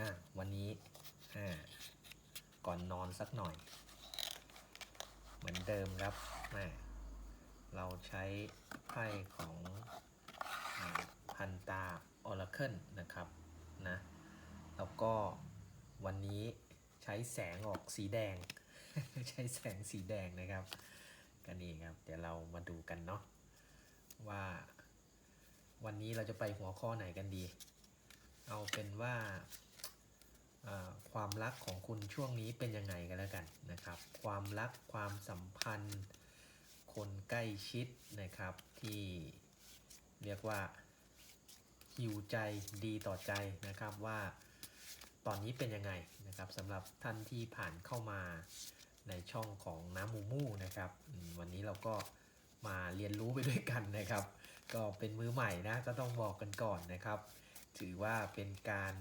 นะวันนี้ก่อนนอนสักหน่อย เหมือนเดิมครับนะเราใช้ไพ่ของอพันตาออร์เคิลนะครับนะแล้วก็วันนี้ใช้แสงออกสีแดง ใช้แสงสีแดงนะครับก็นี่ครับ เดี๋ยวเรามาดูกันเนาะว่า วันนี้เราจะไปหัวข้อไหนกันดี เอาเป็นว่า ความรักของคุณช่วงนี้เป็นยังไงกันแล้วกันนะครับ ความรักความสัมพันธ์ คนใกล้ชิดนะครับที่เรียกว่าหิวใจดีต่อใจนะครับว่าตอนนี้เป็นยังไงนะครับสำหรับท่านที่ผ่านเข้ามาในช่องของน้ำมูมูนะครับ วันนี้เราก็มาเรียนรู้ไปด้วยกันนะครับ ก็เป็นมือใหม่นะก็ต้องบอกกันก่อนนะครับ ถือว่าเป็นการ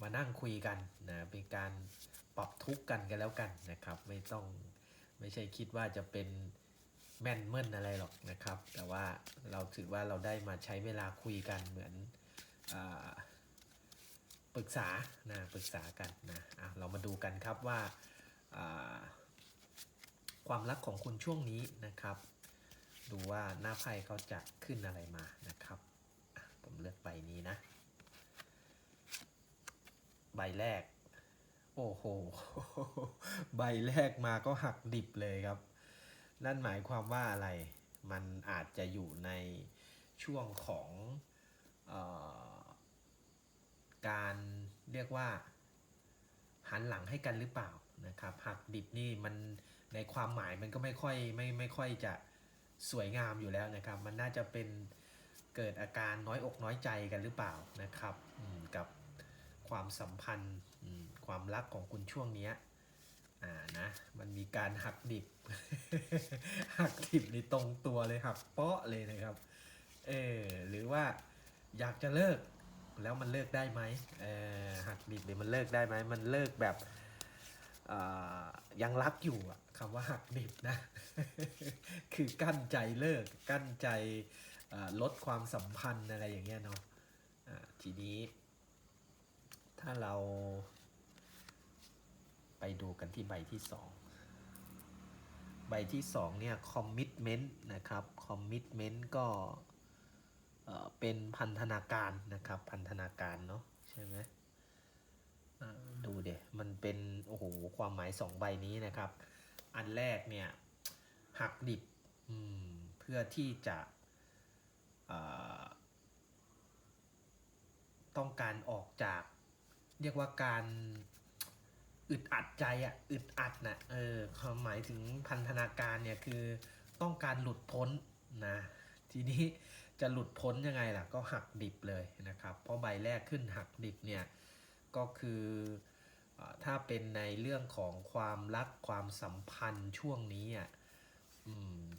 มานั่งคุยกันนะเป็นการปรับทุกข์กันกันแล้วกันนะครับ ไม่ต้องไม่ใช่คิดว่าจะเป็นแม่นเม่นอะไรหรอกนะครับ แต่ว่าเราถือว่าเราได้มาใช้เวลาคุยกันเหมือนอปรึกษานะปรึกษากันนะะเรามาดูกันครับว่าความรักของคุณช่วงนี้นะครับ ดูว่าหน้าไพ่เขาจะขึ้นอะไรมานะครับ ผมเลือกใบนี้นะ ใบแรก โอ้โห ใบแรกมาก็หักดิบเลยครับ นั่นหมายความว่าอะไร มันอาจจะอยู่ในช่วงของออการเรียกว่า หันหลังให้กันหรือเปล่านะครับ หักดิบนี่มันในความหมายมันก็ไม่ค่อยไม่ไม่ค่อยจะสวยงามอยู่แล้วนะครับ มันน่าจะเป็นเกิดอาการน้อยอกน้อยใจกันหรือเปล่านะครับอืมกับ ความสัมพันธ์ความรักของคุณช่วงนี้อ่านะมันมีการหักดิบ หักดิบในตรงตัวเลยหักเปาะเลยนะครับเออหรือว่าอยากจะเลิกแล้วมันเลิกได้ไหมเออหักดิบเนี่ยมันเลิกได้ไหมมันเลิกแบบยังรักอยู่อะคำว่าหักดิบนะ คือกั้นใจเลิก กั้นใจลดความสัมพันธ์อะไรอย่างเงี้ยเนาะอ่าทีนี้ ถ้าเราไปดูกันที่ใบที่สองใบที่สองเนี่ยคอมมิชเมนต์นะครับคอมมิชเมนต์ก็เป็นพันธนาการนะครับ พันธนาการเนาะใช่ไหมดูเดี๋ยมันเป็น โอ้โห ความหมายสองใบนี้นะครับ อันแรกเนี่ย หักดิบเพื่อที่จะต้องการออกจาก เรียกว่าการอึดอัดใจอะอึดอัดนะเออความหมายถึงพันธนาการเนี่ยคือต้องการหลุดพ้นนะทีนี้จะหลุดพ้นยังไงล่ะก็หักดิบเลยนะครับ เพราะใบแรกขึ้นหักดิบเนี่ยก็คืออถ้าเป็นในเรื่องของความรักความสัมพันธ์ช่วงนี้อะ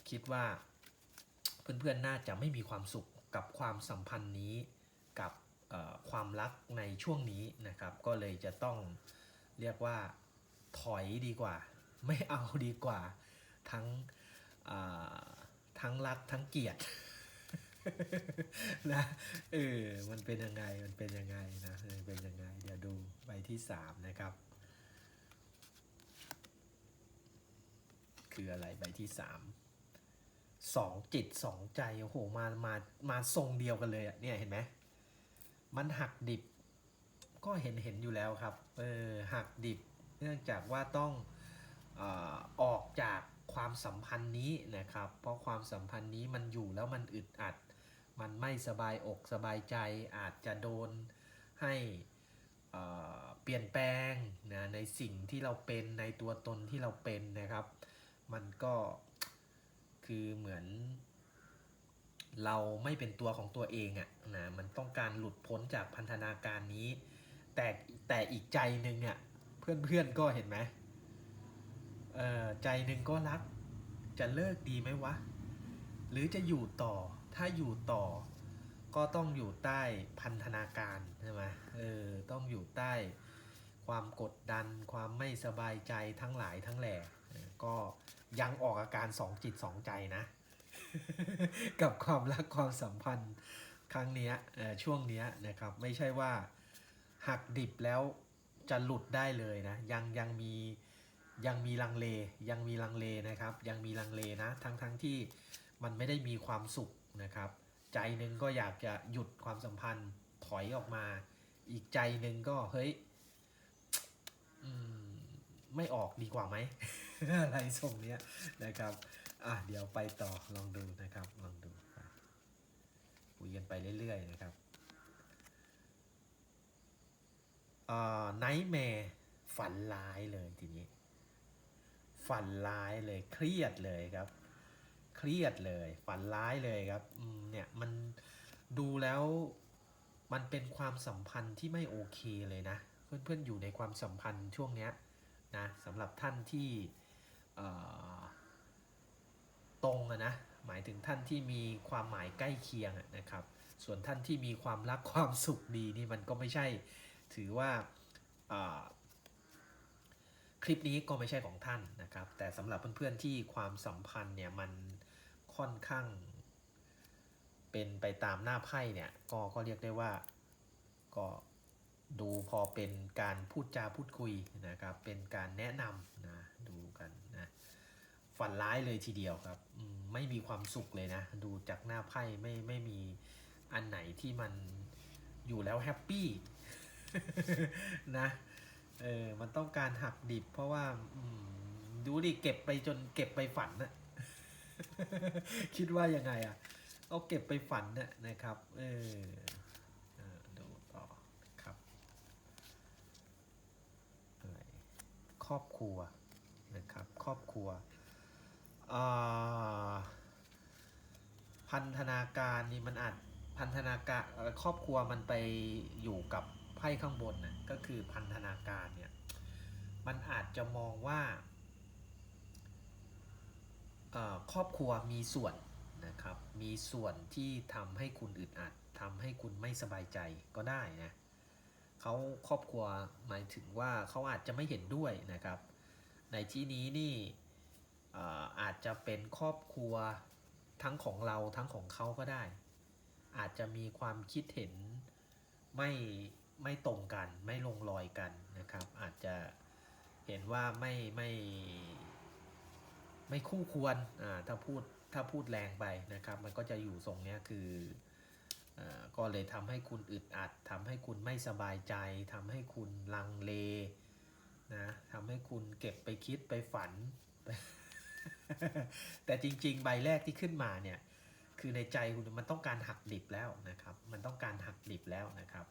คิดว่าเพื่อนๆน่าจะไม่มีความสุขกับความสัมพันธ์นี้กับ ความรักในช่วงนี้นะครับ ก็เลยจะต้องเรียกว่าถอยดีกว่า ไม่เอาดีกว่าทั้งทั้งรักทั้งเกลียดนะเออมันเป็นยังไงมันเป็นยังไงนะเออเป็นยังไง เดี๋ยวดูใบที่สามนะครับ คืออะไรใบที่สามสองจิตสองใจโอ้โหมามามาทรงเดียวกันเลยอะเนี่ยเห็นไหม มันหักดิบ ก็เห็นเห็นอยู่แล้วครับเออหักดิบเนื่องจากว่าต้องออออกจากความสัมพันธ์นี้นะครับ เพราะความสัมพันธ์นี้มันอยู่แล้วมันอึดอัด มันไม่สบายอกสบายใจอาจจะโดนให้เอ่อเปลี่ยนแปลงนะในสิ่งที่เราเป็นในตัวตนที่เราเป็นนะครับ มันก็คือเหมือน เราไม่เป็นตัวของตัวเองอะนะมันต้องการหลุดพ้นจากพันธนาการนี้ แต่แต่อีกใจหนึ่งเนี่ยเพื่อนก็เห็นไหมเออใจหนึ่งก็รัก จะเลิกดีไหมวะ หรือจะอยู่ต่อถ้าอยู่ต่อ ก็ต้องอยู่ใต้พันธนาการใช่ไหมเออต้องอยู่ใต้ความกดดันความไม่สบายใจทั้งหลายทั้งแหล่ก็ยังออกอาการสองจิตสองใจนะ กับความรักความสัมพันธ์ครั้งนี้ช่วงนี้นะครับไม่ใช่ว่าหักดิบแล้วจะหลุดได้เลยนะยังยังมียังมีลังเลยังมีลังเลนะครับ ยังมีลังเลนะทั้งทั้งที่มันไม่ได้มีความสุขนะครับ ใจหนึ่งก็อยากจะหยุดความสัมพันธ์ถอยออกมา อีกใจหนึ่งก็เฮ้ยไม่ออกดีกว่าไหมอะไรทรงเนี้ยนะครับ อะเดี๋ยวไปต่อลองดูนะครับลองดูคุยกันไปเรื่อยๆนะครับไนท์แมร์ฝันร้ายเลยทีนี้ ฝันร้ายเลยเครียดเลยครับ เครียดเลย ฝันร้ายเลยครับเนี่ยมันดูแล้วมันเป็นความสัมพันธ์ที่ไม่โอเคเลยนะ เพื่อนๆอยู่ในความสัมพันธ์ช่วงเนี้ยนะสำหรับท่านที่เอ่อ ตรงอะนะหมายถึงท่านที่มีความหมายใกล้เคียงนะครับ ส่วนท่านที่มีความรักความสุขดีนี่มันก็ไม่ใช่ถือว่าคลิปนี้ก็ไม่ใช่ของท่านนะครับ แต่สำหรับเพื่อนๆที่ความสัมพันธ์เนี่ยมันค่อนข้างเป็นไปตามหน้าไพ่เนี่ยก็ก็เรียกได้ว่าก็ดูพอเป็นการพูดจาพูดคุยนะครับ เป็นการแนะนำนะดูกัน ฝันร้ายเลยทีเดียวครับ ไม่มีความสุขเลยนะ ดูจากหน้าไพ่ไม่ไม่มีอันไหนที่มันอยู่แล้วแฮปปี้นะเออมันต้องการหักดิบ เพราะว่าดูดิเก็บไปจนเก็บไปฝันนะคิดว่ายังไงอะเอาเก็บไปฝันน่ะนะครับ เออดูต่อครับอะไรครอบครัวนะครับ ครอบครัว พันธนาการนี่มันอาจพันธนาการครอบครัวมันไปอยู่กับไพ่ข้างบนนะก็คือพันธนาการเนี่ยมันอาจจะมองว่าครอบครัวมีส่วนนะครับ มีส่วนที่ทำให้คุณอึดอัดทำให้คุณไม่สบายใจก็ได้นะเขาครอบครัวหมายถึงว่าเขาอาจจะไม่เห็นด้วยนะครับ ในที่นี้นี่ อาจจะเป็นครอบครัวทั้งของเราทั้งของเขาก็ได้ อาจจะมีความคิดเห็นไม่ไม่ตรงกันไม่ลงรอยกันนะครับ อาจจะเห็นว่าไม่ไม่ไม่คู่ควรอ่าถ้าพูดถ้าพูดแรงไปนะครับ มันก็จะอยู่ทรงเนี้ยคือออก็เลยทำให้คุณอึดอัดทำให้คุณไม่สบายใจทำให้คุณลังเลนะทำให้คุณเก็บไปคิดไปฝัน แต่จริง ๆ ใบแรกที่ขึ้นมาเนี่ย คือในใจคุณมันต้องการหักดิบแล้วนะครับ มันต้องการหักดิบแล้วนะครับ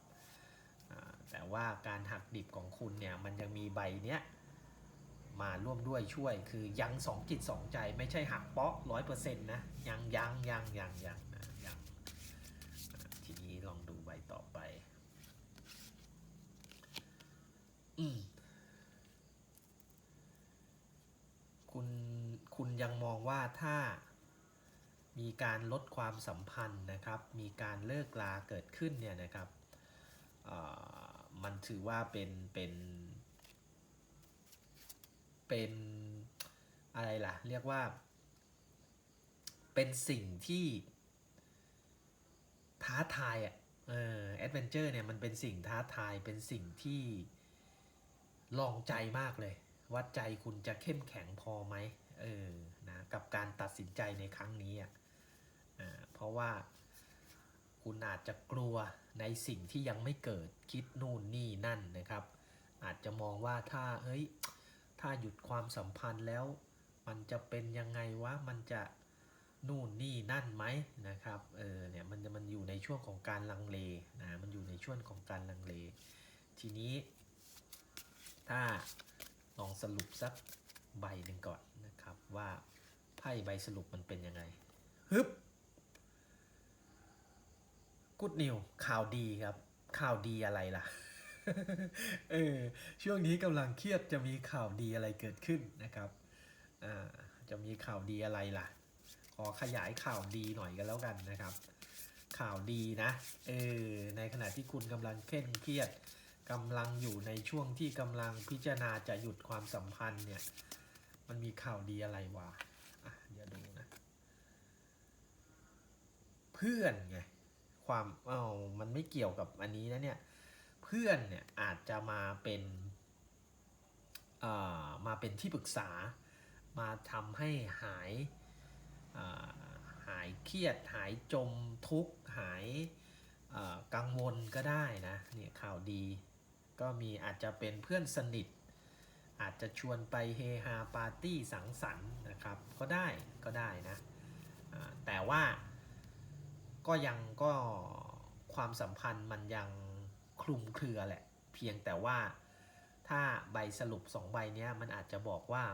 แต่ว่าการหักดิบของคุณเนี่ย มันยังมีใบเนี้ยมาร่วมด้วยช่วย คือยังสองจิตสองใจไม่ใช่หักเปาะร้อยเปอร์เซ็นต์นะ ยังยังยังยังยังนะยังทีนี้ลองดูใบต่อไป อืม คุณ คุณยังมองว่าถ้ามีการลดความสัมพันธ์นะครับ มีการเลิกลาเกิดขึ้นเนี่ยนะครับมันถือว่าเป็นเป็นเป็นอะไรล่ะ เรียกว่า เป็นสิ่งที่ท้าทายอะเออแอดเวนเจอร์เนี่ยมันเป็นสิ่งท้าทายเป็นสิ่งที่ลองใจมากเลยว่าใจคุณจะเข้มแข็งพอไหม เออนะกับการตัดสินใจในครั้งนี้อะเพราะว่าคุณอาจจะกลัวในสิ่งที่ยังไม่เกิดคิดนู่นนี่นั่นนะครับ อาจจะมองว่าถ้าเฮ้ยถ้าหยุดความสัมพันธ์แล้ว มันจะเป็นยังไงวะมันจะนู่นนี่นั่นไหมนะครับเออเนี่ยมันจะมันอยู่ในช่วงของการลังเลนะมันอยู่ในช่วงของการลังเล ทีนี้ ถ้าลองสรุปสักใบหนึ่งก่อน นะครับว่าไพ่ใบสรุปมันเป็นยังไงฮึบกุดนิวข่าวดีครับ ข่าวดีอะไรล่ะเออช่วงนี้กำลังเครียดจะมีข่าวดีอะไรเกิดขึ้นนะครับอ่าจะมีข่าวดีอะไรล่ะ ขอขยายข่าวดีหน่อยกันแล้วกันนะครับ ข่าวดีนะเออในขณะที่คุณกำลังเคร่งเครียดกำลังอยู่ในช่วงที่กำลังพิจารณาจะหยุดความสัมพันธ์เนี่ย มันมีข่าวดีอะไรวะอะเดี๋ยวดูนะ เพื่อนไง ความเอ้ามันไม่เกี่ยวกับอันนี้นะเนี่ย เพื่อนเนี่ยอาจจะมาเป็นอ่อมาเป็นที่ปรึกษา มาทำให้หายอ่อหายเครียด หายจมทุกข์ หายกังวลก็ได้นะ เนี่ยข่าวดี ก็มีอาจจะเป็นเพื่อนสนิท อาจจะชวนไปเฮฮาปาร์ตี้สังสรรค์นะครับ ก็ได้ก็ได้นะแต่ว่าก็ยังก็ความสัมพันธ์มันยังคลุมเครือแหละ เพียงแต่ว่าถ้าใบสรุปสองใบเนี้ยมันอาจจะบอกว่า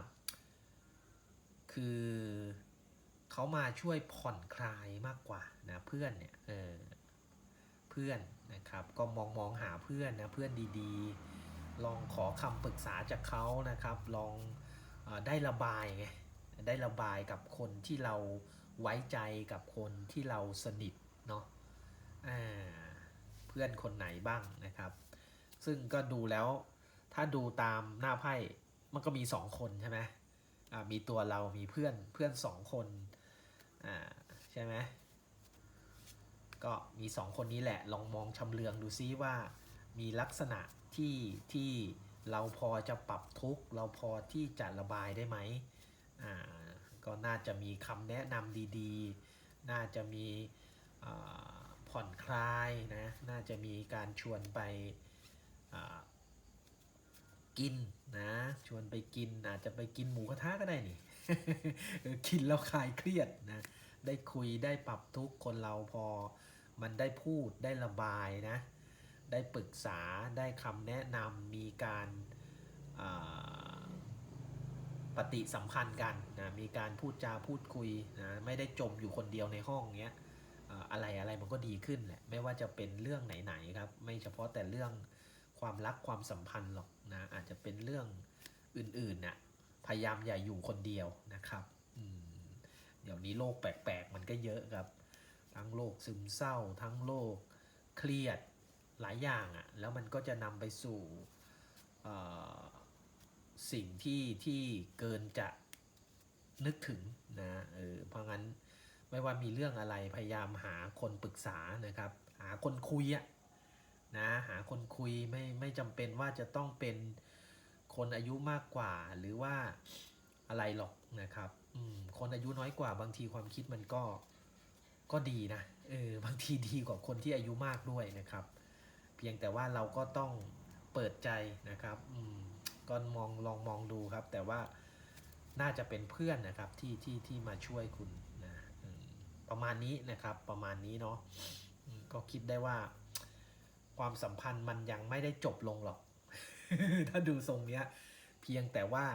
คือเขามาช่วยผ่อนคลายมากกว่านะเพื่อนเนี่ยเออเพื่อนนะครับก็มองมองหาเพื่อนนะเพื่อนดีๆ ลองขอคำปรึกษาจากเขานะครับ ลองอได้ระบายไงได้ระบายกับคนที่เราไว้ใจกับคนที่เราสนิทเนาะเพื่อนคนไหนบ้างนะครับ ซึ่งก็ดูแล้วถ้าดูตามหน้าไพ่มันก็มีสองคนใช่ไหมมีตัวเรามีเพื่อนเพื่อนสองคนใช่ไหมก็มีสองคนนี้แหละ ลองมองชำเลืองดูซิว่ามีลักษณะ ที่ที่เราพอจะปรับทุกเราพอที่จะระบายได้ไหมอ่าก็น่าจะมีคำแนะนำดีๆ น่าจะมีผ่อนคลายนะ น่าจะมีการชวนไปกินนะ ชวนไปกินอาจจะไปกินหมูกระทะก็ได้นี่กินแล้วคลายเครียดนะ ได้คุยได้ปรับทุกคนเราพอมันได้พูดได้ระบายนะ ได้ปรึกษาได้คำแนะนำมีการปฏิสัมพันธ์กันนะมีการพูดจาพูดคุยนะไม่ได้จมอยู่คนเดียวในห้องเงี้ยอะไรอะไรมันก็ดีขึ้นแหละไม่ว่าจะเป็นเรื่องไหนๆครับ ไม่เฉพาะแต่เรื่องความรักความสัมพันธ์หรอกนะอาจจะเป็นเรื่องอื่นๆน่ะพยายามอย่าอยู่คนเดียวนะครับเดี๋ยวนี้โรคแปลกๆ มันก็เยอะครับ ทั้งโรคซึมเศร้า ทั้งโรคเครียด หลายอย่างอะ่ะแล้วมันก็จะนำไปสู่สิ่งที่ที่เกินจะนึกถึงนะเออเพราะงั้นไม่ว่ามีเรื่องอะไรพยายามหาคนปรึกษานะครับ หาคนคุยอะนะหาคนคุยไม่ไม่จำเป็นว่าจะต้องเป็นคนอายุมากกว่าหรือว่าอะไรหรอกนะครับอืมคนอายุน้อยกว่าบางทีความคิดมันก็ก็ดีนะเออบางทีดีกว่าคนที่อายุมากด้วยนะครับ เพียงแต่ว่าเราก็ต้องเปิดใจนะครับก็มองลองมองดูครับ แต่ว่าน่าจะเป็นเพื่อนนะครับที่ที่ที่มาช่วยคุณนะประมาณนี้นะครับประมาณนี้เนาะก็คิดได้ว่า ความสัมพันธ์มันยังไม่ได้จบลงหรอก ถ้าดูทรงเนี้ย เพียงแต่ว่า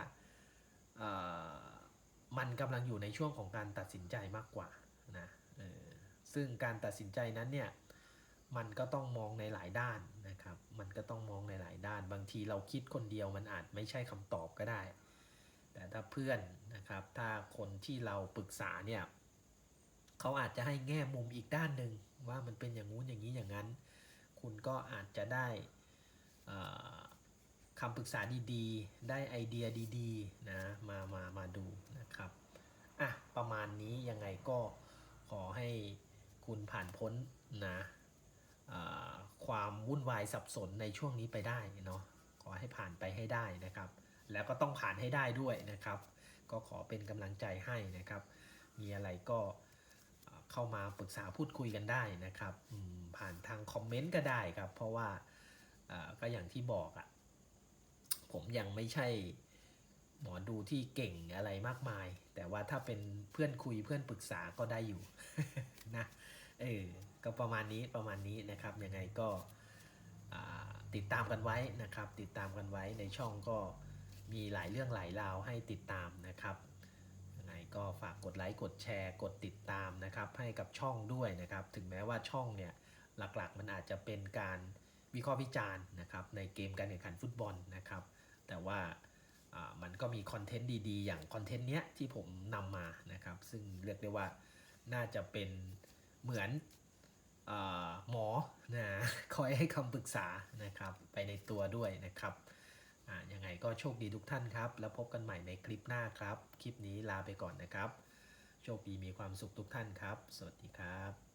มันกำลังอยู่ในช่วงของการตัดสินใจมากกว่านะซึ่งการตัดสินใจนั้นเนี่ย มันก็ต้องมองในหลายด้านนะครับ มันก็ต้องมองในหลายด้าน บางทีเราคิดคนเดียวมันอาจไม่ใช่คำตอบก็ได้ แต่ถ้าเพื่อนนะครับ ถ้าคนที่เราปรึกษาเนี่ยเขาอาจจะให้แง่มุมอีกด้านหนึ่งว่ามันเป็นอย่างงู้นอย่างนี้อย่างนั้น คุณก็อาจจะได้คำปรึกษาดีๆ ได้ไอเดียดีๆนะ มา มา มาดูนะครับ อะ ประมาณนี้ยังไงก็ขอให้คุณผ่านพ้นนะ ความวุ่นวายสับสนในช่วงนี้ไปได้เนาะขอให้ผ่านไปให้ได้นะครับ แล้วก็ต้องผ่านให้ได้ด้วยนะครับ ก็ขอเป็นกำลังใจให้นะครับ มีอะไรก็เข้ามาปรึกษาพูดคุยกันได้นะครับผ่านทางคอมเมนต์ก็ได้ครับ เพราะว่าก็อย่างที่บอกอะ่ะผมยังไม่ใช่หมอดูที่เก่งอะไรมากมาย แต่ว่าถ้าเป็นเพื่อนคุยเพื่อนปรึกษาก็ได้อยู่นะ เออก็ประมาณนี้ประมาณนี้นะครับยังไงก็ติดตามกันไว้นะครับ ติดตามกันไว้ในช่องก็มีหลายเรื่องหลายราวให้ติดตามนะครับยังไงก็ฝากกดไลค์กดแชร์กดติดตามนะครับ ให้กับช่องด้วยนะครับ ถึงแม้ว่าช่องเนี่ยหลักๆ มันอาจจะเป็นการวิเคราะห์วิจารณ์นะครับ ในเกมการแข่งขันฟุตบอลนะครับ แต่ว่ามันก็มีคอนเทนต์ดีๆ อย่างคอนเทนต์เนี้ยที่ผมนำมานะครับ ซึ่งเรียกได้ว่าน่าจะเป็น เหมือนอหมอนะคอยให้คำปรึกษานะครับไปในตัวด้วยนะครับยังไงก็โชคดีทุกท่านครับ แล้วพบกันใหม่ในคลิปหน้าครับ คลิปนี้ลาไปก่อนนะครับ โชคดีมีความสุขทุกท่านครับ สวัสดีครับ